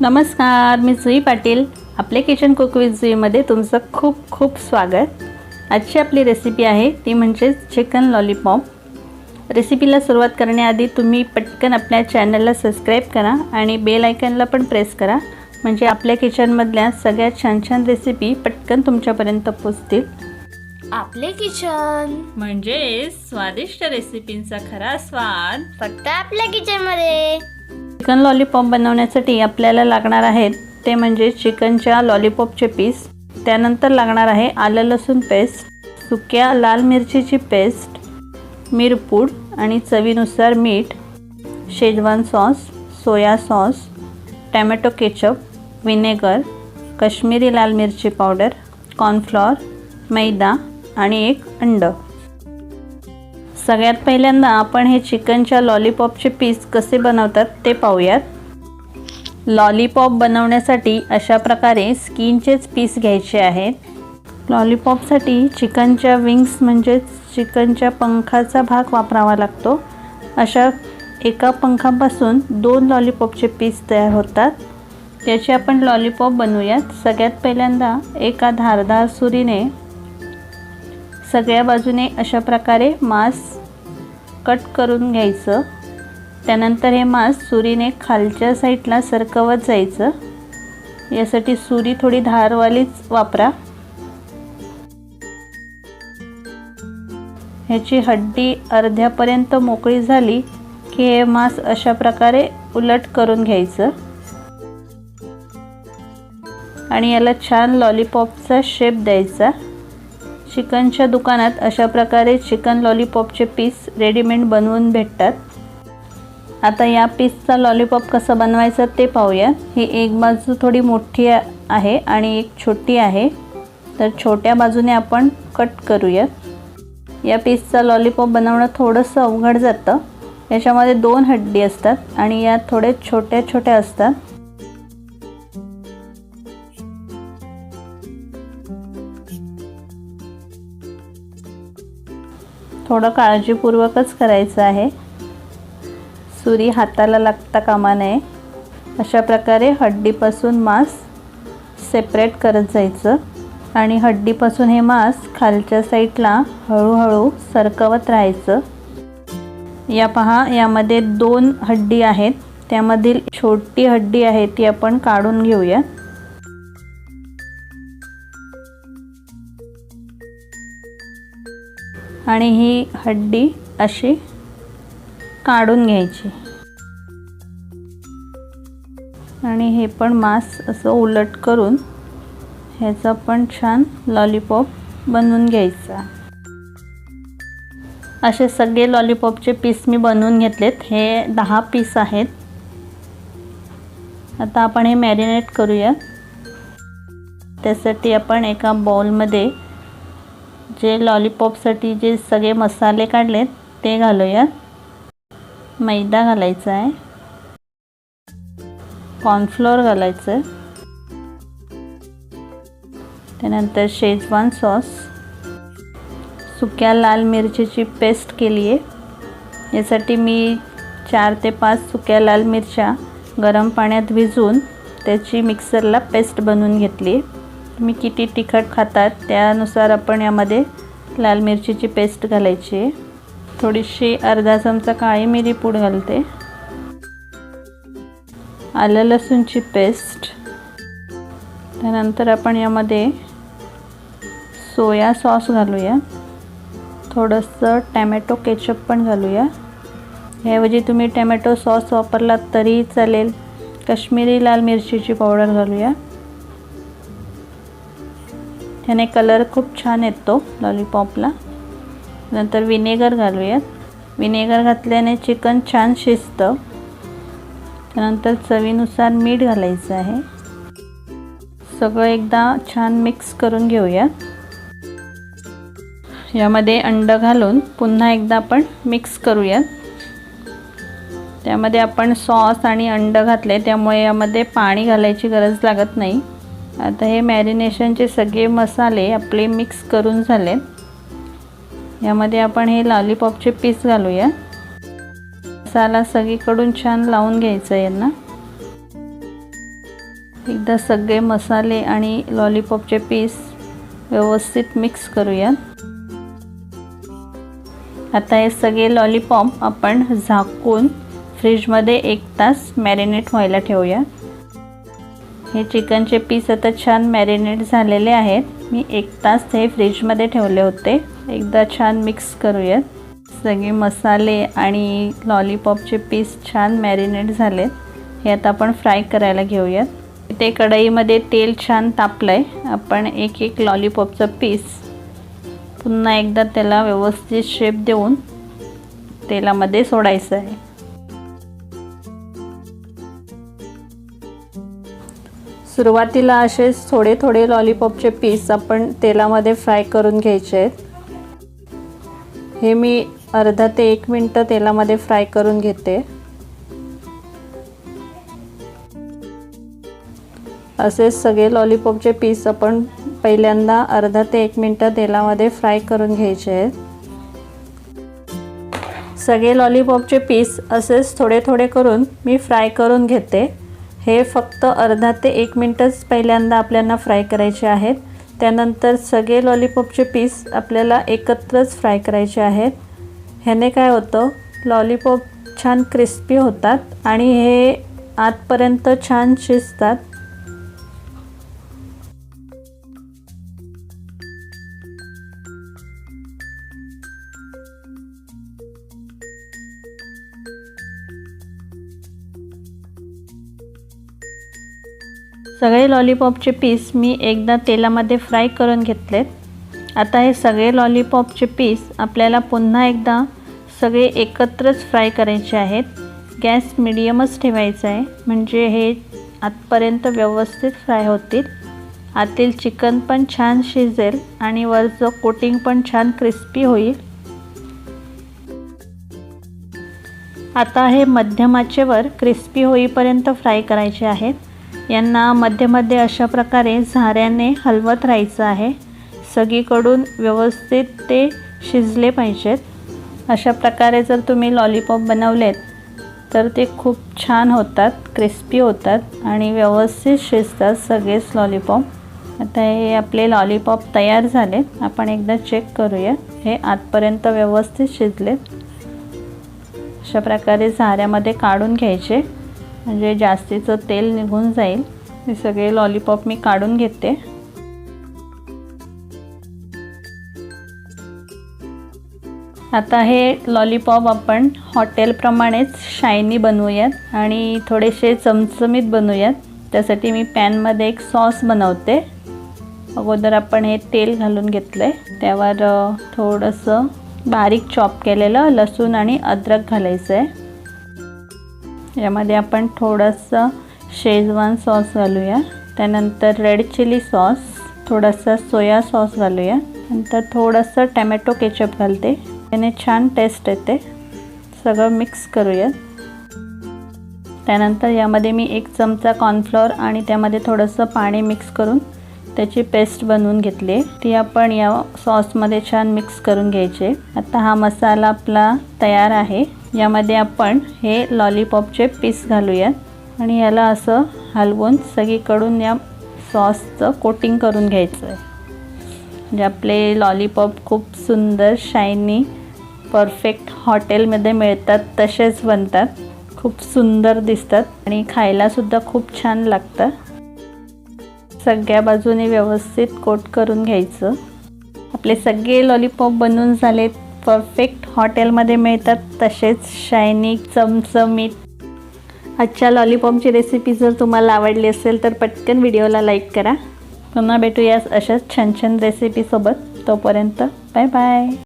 नमस्कार मी जुई पाटील. आपले kitchen cook with जुईमध्ये तुमचं खूप खूप स्वागत. आजची आपली रेसिपी आहे ती म्हणजे चिकन लॉलीपॉप रेसिपीला सुरुवात करण्याआधी तुम्ही पटकन आपल्या चॅनलला सबस्क्राईब करा आणि बेल आयकनला पण प्रेस करा. म्हणजे आपल्या किचनमधल्या सगळ्यात छान छान रेसिपी पटकन तुमच्यापर्यंत पोचतील. आपले किचन म्हणजे स्वादिष्ट रेसिपींचा खरा स्वाद. फक्त आपल्या किचनमध्ये. चिकन लॉलीपॉप बनवण्यासाठी आपल्याला लागणार आहेत ते म्हणजे चिकनच्या लॉलीपॉपचे पीस. त्यानंतर लागणार आहे आलं लसूण पेस्ट सुक्या लाल मिरचीची पेस्ट मिरपूड आणि चवीनुसार मीठ Schezwan sauce soya sauce tomato ketchup vinegar Kashmiri लाल मिरची पावडर कॉर्नफ्लॉर मैदा आणि एक अंड. सगळ्यात पहिल्यांदा आपण हे चिकनच्या लॉलीपॉपचे पीस कसे बनवतात ते पाहूयात. लॉलीपॉप बनवण्यासाठी अशा प्रकारे स्किनचेच पीस घ्यायचे आहेत. लॉलीपॉपसाठी चिकनच्या विंग्स म्हणजेच चिकनच्या पंखाचा भाग वापरावा लागतो. अशा एका पंखापासून दोन लॉलीपॉपचे पीस तयार होतात. त्याचे आपण लॉलीपॉप बनवूयात. सगळ्यात पहिल्यांदा एका धारदार सुरीने सगळ्या बाजूने अशा प्रकारे मांस कट करून घ्यायचं. त्यानंतर हे मांस सुरीने खालच्या साईडला सरकवत जायचं. यासाठी सुरी थोडी धारवालीच वापरा. ह्याची हड्डी अर्ध्यापर्यंत मोकळी झाली की हे मांस अशा प्रकारे उलट करून घ्यायचं. आणि याला छान लॉलीपॉपचा शेप द्यायचा. चिकनच्या दुकानात अशा प्रकारे चिकन लॉलीपॉपचे पीस रेडीमेड बनवून भेटतात. आता या पीसचा लॉलीपॉप कसं बनवायचं ते पाहूया. ही एक बाजू थोडी मोठी आहे आणि एक छोटी आहे. तर छोट्या बाजूने आपण कट करूया. या पीसचा लॉलीपॉप बनवणं थोडंसं अवघड जातं. याच्यामध्ये दोन हड्डी असतात आणि या थोड्या छोट्या छोट्या असतात. थोडं काळजीपूर्वकच करायचं आहे. सुरी हाताला लागता कामा नये. अशा प्रकारे हड्डीपासून मांस सेपरेट करत जायचं आणि हड्डीपासून हे मांस खालच्या साईडला हळूहळू सरकवत राहायचं. या पहा यामध्ये दोन हड्डी आहेत. त्यामधील छोटी हड्डी आहे ती आपण काढून घेऊया. आणि ही हड्डी अशी काढून घ्यायची. आणि हे पण मांस असं उलट करून ह्याचा पण छान लॉलीपॉप बनवून घ्यायचा. असे सगळे लॉलीपॉपचे पीस मी बनवून घेतलेत. हे दहा पीस आहेत. आता आपण हे मॅरिनेट करूया. त्यासाठी आपण एका बॉलमध्ये जे लॉलीपॉपसाठी जे सगळे मसाले काढलेत ते घालूया मैदा घालायचा आहे. कॉर्नफ्लोअर घालायचं आहे. त्यानंतर शेजवान सॉस सुक्या लाल मिरचीची पेस्ट केली आहे. यासाठी मी चार ते पाच सुक्या लाल मिरच्या गरम पाण्यात भिजवून त्याची मिक्सरला पेस्ट बनवून घेतली आहे. तुम्ही किती तिखट खातात त्यानुसार आपण यामध्ये लाल मिरचीची पेस्ट घालायची. आहे थोडीशी अर्धा चमचा काळी मिरी पूड घालते. आलं लसूणची पेस्ट. त्यानंतर आपण यामध्ये सोया सॉस घालूया. थोडंसं टॅमॅटो केचप पण घालूया. याऐवजी तुम्ही टॅमॅटो सॉस वापरलात तरीही चालेल. कश्मीरी लाल मिरचीची पावडर घालूया. ह्याने कलर खूप छान येतो लॉलीपॉपला. नंतर विनेगर घालूयात. विनेगर घातल्याने चिकन छान शिजतं. त्यानंतर चवीनुसार मीठ घालायचं आहे. सगळं एकदा छान मिक्स करून घेऊया यामध्ये अंड घालून पुन्हा एकदा आपण मिक्स करूयात. त्यामध्ये आपण सॉस आणि अंड घातले त्यामुळे यामध्ये पाणी घालायची गरज लागत नाही. आता हे मॅरिनेशनचे सगळे मसाले आपले मिक्स करून झाले. यामध्ये आपण हे लॉलीपॉपचे पीस घालूया. मसाला सगळीकडून छान लावून घ्यायचा यांना. एकदा सगळे मसाले आणि लॉलीपॉपचे पीस व्यवस्थित मिक्स करूयात आता हे सगळे लॉलीपॉप आपण झाकून फ्रीजमध्ये एक तास मॅरिनेट व्हायला ठेवूया. हे चिकनचे पीस आता छान मॅरिनेट झालेले आहेत. मी एक तास हे फ्रीजमध्ये ठेवले होते. एकदा छान मिक्स करूयात. सगळे मसाले आणि लॉलीपॉपचे पीस छान मॅरिनेट झालेत. हे आता आपण फ्राय करायला घेऊयात. इथे कढईमध्ये तेल छान तापलं आहे आपण एक एक लॉलीपॉपचं पीस पुन्हा एकदा त्याला व्यवस्थित शेप देऊन तेलामध्ये सोडायचं आहे. सुरुवातीला असेच थोडे थोडे लॉलीपॉपचे पीस आपण तेलामध्ये फ्राय करून घ्यायचे. आहेत हे मी अर्धा ते एक मिनटं तेलामध्ये फ्राय करून घेते. असेच सगळे लॉलीपॉपचे पीस आपण पहिल्यांदा अर्धा ते एक मिनटं तेलामध्ये फ्राय करून घ्यायचे. आहेत सगळे लॉलीपॉपचे पीस असेच थोडे थोडे करून मी फ्राय करून घेते. हे फक्त अर्धा ते एक मिनटंच पहिल्यांदा आपल्याला फ्राय करायचे आहेत. त्यानंतर सगळे लॉलीपॉपचे पीस आपल्याला एकत्रच फ्राय करायचे आहेत. ह्याने काय होतं? लॉलीपॉप छान क्रिस्पी होतात आणि हे आतपर्यंत छान शिजतात. सगळे लॉलीपॉपचे पीस मी एकदा तेलामध्ये फ्राय करून घेतलेत. आता हे सगळे लॉलीपॉपचे पीस आपल्याला पुन्हा एकदा सगळे एकत्रच फ्राय करायचे आहेत. गॅस मिडियमच ठेवायचा आहे. म्हणजे हे आतपर्यंत व्यवस्थित फ्राय होतील. आतील चिकन पण छान शिजेल आणि वरचं कोटिंग पण छान क्रिस्पी होईल. आता हे मध्यमाचेवर क्रिस्पी होईपर्यंत फ्राय करायचे आहेत. यांना मध्ये मध्ये अशा प्रकारे झाऱ्याने हलवत राहायचं आहे. सगळीकडून व्यवस्थित ते शिजले पाहिजेत. अशा प्रकारे जर तुम्ही लॉलीपॉप बनवलेत तर ते खूप छान होतात क्रिस्पी होतात आणि व्यवस्थित शिजतात सगळेच लॉलीपॉप आता हे आपले लॉलीपॉप तयार झाले आपण एकदा चेक करूया. हे आतपर्यंत व्यवस्थित शिजलेत. अशा प्रकारे झाऱ्यामध्ये काढून घ्यायचे. म्हणजे जास्तीचं तेल निघून जाईल. हे सगळे लॉलीपॉप मी काढून घेते. आता हे लॉलीपॉप आपण हॉटेलप्रमाणेच शायनी बनवूयात आणि थोडेसे चमचमीत बनवूयात. त्यासाठी मी पॅनमध्ये एक सॉस बनवते. अगोदर आपण हे तेल घालून घेतलं आहे त्यावर थोडंसं बारीक चॉप केलेलं लसूण आणि अद्रक घालायचं आहे यामध्ये आपण थोडंसं शेजवान सॉस घालूया. त्यानंतर रेड चिली सॉस थोडासा सोया सॉस घालूया. नंतर थोडंसं टॅमॅटो केचप घालते. त्याने छान टेस्ट येते. सगळं मिक्स करूया. त्यानंतर यामध्ये मी एक चमचा कॉर्नफ्लॉवर आणि त्यामध्ये थोडंसं पाणी मिक्स करून त्याची पेस्ट बनवून घेतली. ती आपण या सॉसमध्ये छान मिक्स करून घ्यायचे. आता हा मसाला आपला तयार आहे. यामध्ये आपण हे लॉलीपॉपचे पीस घालूयात. आणि याला असं हलवून सगळीकडून या सॉसचं कोटिंग करून घ्यायचं आहे. म्हणजे आपले लॉलीपॉप खूप सुंदर शायनी परफेक्ट हॉटेलमध्ये मिळतात तसेच बनतात. खूप सुंदर दिसतात आणि खायलासुद्धा खूप छान लागतं सगळ्या बाजूने व्यवस्थित कोट करून घ्यायचं. आपले सगळे लॉलीपॉप बनवून झालेत. परफेक्ट हॉटेलमध्ये मिळतात. तसेच शायनी चमचमीत. आजच्या लॉलीपॉपची रेसिपी जर तुम्हाला आवडली असेल तर पटकन व्हिडिओला लाईक करा. पुन्हा भेटूया अशाच छान छान रेसिपीसोबत तोपर्यंत बाय बाय